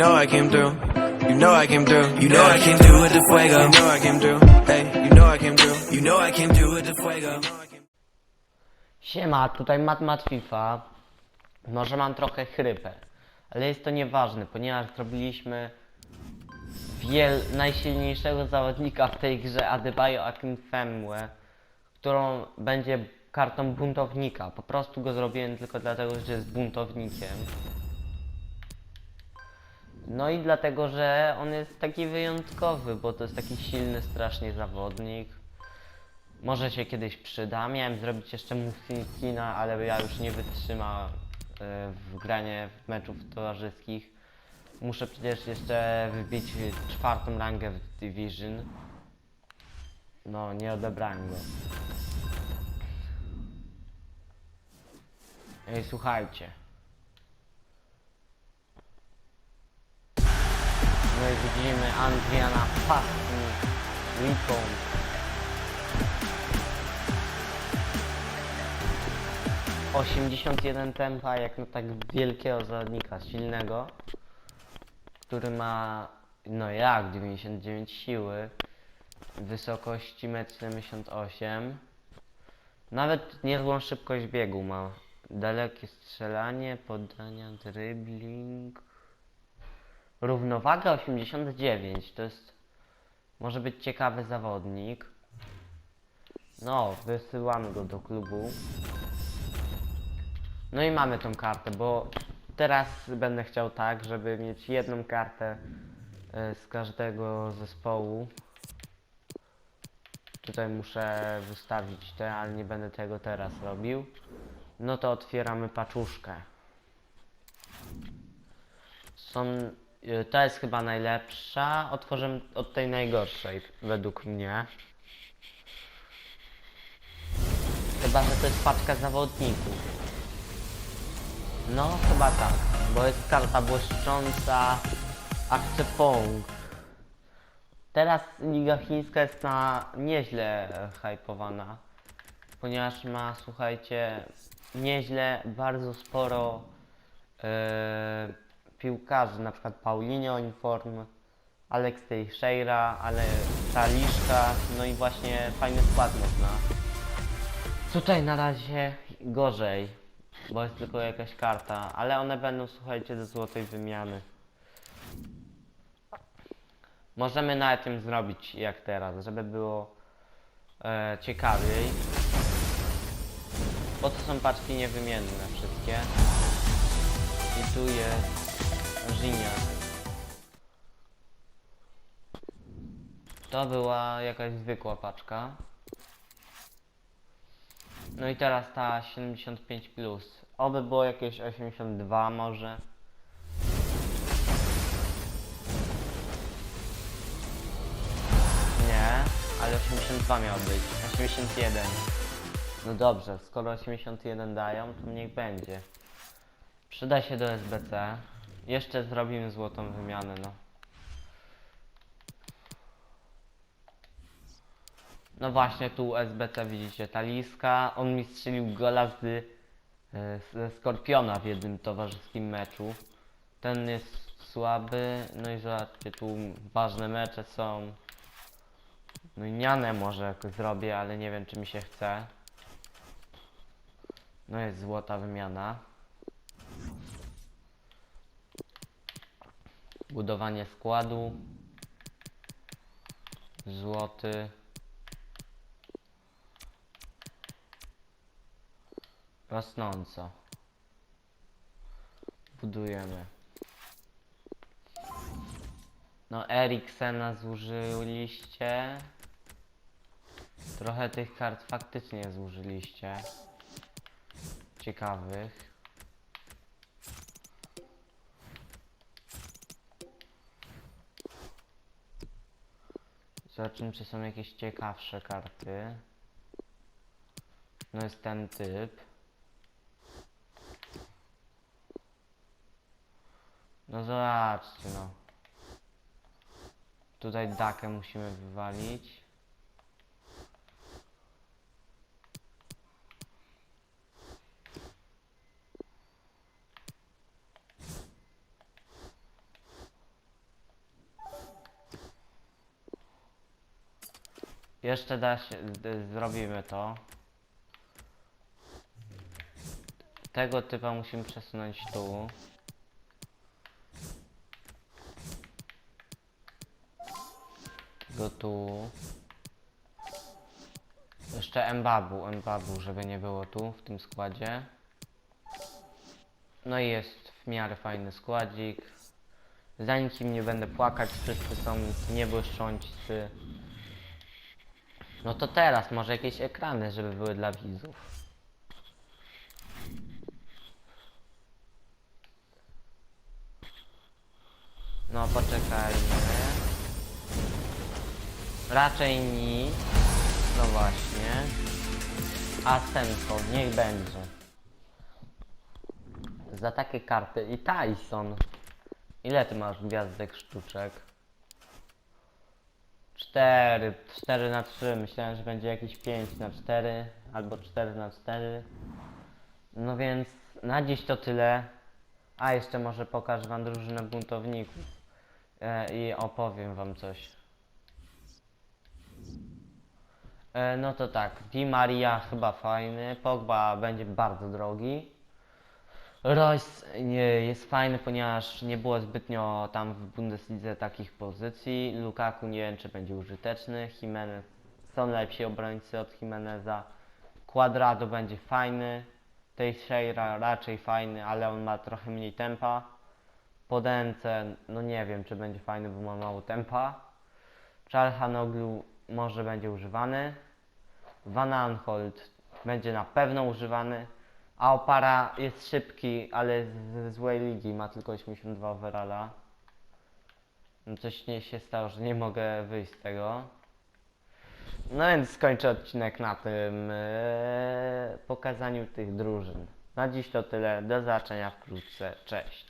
know I came through. You know I came through. You know I came through with the fuego. You know I came through. Hey, you know I came through. You know I came through with the fuego. Siema, tutaj Matmat FIFA. Może mam trochę chrypę, ale jest to nieważne, ponieważ zrobiliśmy wiel najsilniejszego zawodnika w tej grze Adebayo Akinfenwa, którą będzie kartą buntownika. Po prostu go zrobiłem tylko dlatego, że jest buntownikiem. No i dlatego, że on jest taki wyjątkowy, bo to jest taki silny strasznie zawodnik. Może się kiedyś przyda. Miałem zrobić jeszcze Mufinkina, ale ja już nie wytrzymam e, w granie w meczów towarzyskich. Muszę przecież jeszcze wybić czwartą rangę w Division. No, nie odebrałem go. Ej, słuchajcie. No i widzimy Andriana Pastny, Recon. Osiemdziesiąt jeden tempa jak na tak wielkiego zawodnika, silnego, który ma, no jak, 99 siły, wysokości 1,78 m, nawet niezłą szybkość biegu ma, dalekie strzelanie, podania, dribbling, Równowaga 89 to jest. Może być ciekawy zawodnik. No, wysyłamy go do klubu. No i mamy tą kartę, bo teraz będę chciał tak, żeby mieć jedną kartę e, z każdego zespołu. Tutaj muszę wystawić te, ale nie będę tego teraz robił. No to otwieramy paczuszkę. Są, y, to jest chyba najlepsza. Otworzę od tej najgorszej, według mnie. Chyba, że to jest paczka zawodników. No, chyba tak, bo jest karta błyszcząca Akcepong. Teraz Liga Chińska jest na nieźle hypowana, ponieważ ma, słuchajcie, nieźle, bardzo sporo e, piłkarzy, na przykład Paulinho Inform, Alex Teixeira, ale Taliszka, no i właśnie fajny skład można. Tutaj na razie gorzej, bo jest tylko jakaś karta, ale one będą, słuchajcie, ze złotej wymiany. Możemy nawet tym zrobić jak teraz, żeby było e, ciekawiej. Bo to są paczki niewymienne wszystkie. I tu jest Żynia. To była jakaś zwykła paczka. No i teraz ta 75 plus. Oby było jakieś 82 może. Nie, ale 82 miał być. 81. No dobrze, skoro 81 dają, to niech będzie. Przyda się do SBC. Jeszcze zrobimy złotą wymianę, no. No właśnie, tu SBC widzicie, Taliska. On mi strzelił gola z, y, Skorpiona w jednym towarzyskim meczu. Ten jest słaby. No i zobaczcie, tu ważne mecze są. No i nianę może zrobię, ale nie wiem czy mi się chce. No jest złota wymiana. Budowanie składu. Złoty. Rosnąco. Budujemy. No Eriksena zużyliście. Trochę tych kart faktycznie zużyliście. Ciekawych. Zobaczymy, czy są jakieś ciekawsze karty. No jest ten typ. No zobaczcie, no. Tutaj dakę musimy wywalić. Jeszcze da się, zrobimy to. Tego typa musimy przesunąć tu. Go tu. Jeszcze Mbabu, Mbabu, żeby nie było tu, w tym składzie. No i jest w miarę fajny składzik. Za nikim nie będę płakać, wszyscy są niebłyszczący. No to teraz, może jakieś ekrany, żeby były dla widzów. No poczekajmy. Raczej nic. No właśnie. Asenko, niech będzie. Za takie karty i Tyson. Ile ty masz gwiazdek sztuczek? 4, 4 na 3. Myślałem, że będzie jakieś 5 na 4 albo 4 na 4. No więc na dziś to tyle. A jeszcze może pokażę wam drużynę buntowników e, i opowiem wam coś. E, no to tak, Di Maria chyba fajny, Pogba będzie bardzo drogi. Royce nie, jest fajny, ponieważ nie było zbytnio tam w Bundeslidze takich pozycji. Lukaku nie wiem, czy będzie użyteczny. Jimenez są lepsi obrońcy od Jimeneza. Quadrado będzie fajny. Teixeira raczej fajny, ale on ma trochę mniej tempa. Podence, no nie wiem, czy będzie fajny, bo ma mało tempa. Czarhanoglu może będzie używany. Van Aanholt będzie na pewno używany. A Opara jest szybki, ale z złej ligi ma tylko 82 overalla. No Coś nie się stało, że nie mogę wyjść z tego. No więc skończę odcinek na tym e, pokazaniu tych drużyn. Na dziś to tyle. Do zobaczenia wkrótce. Cześć.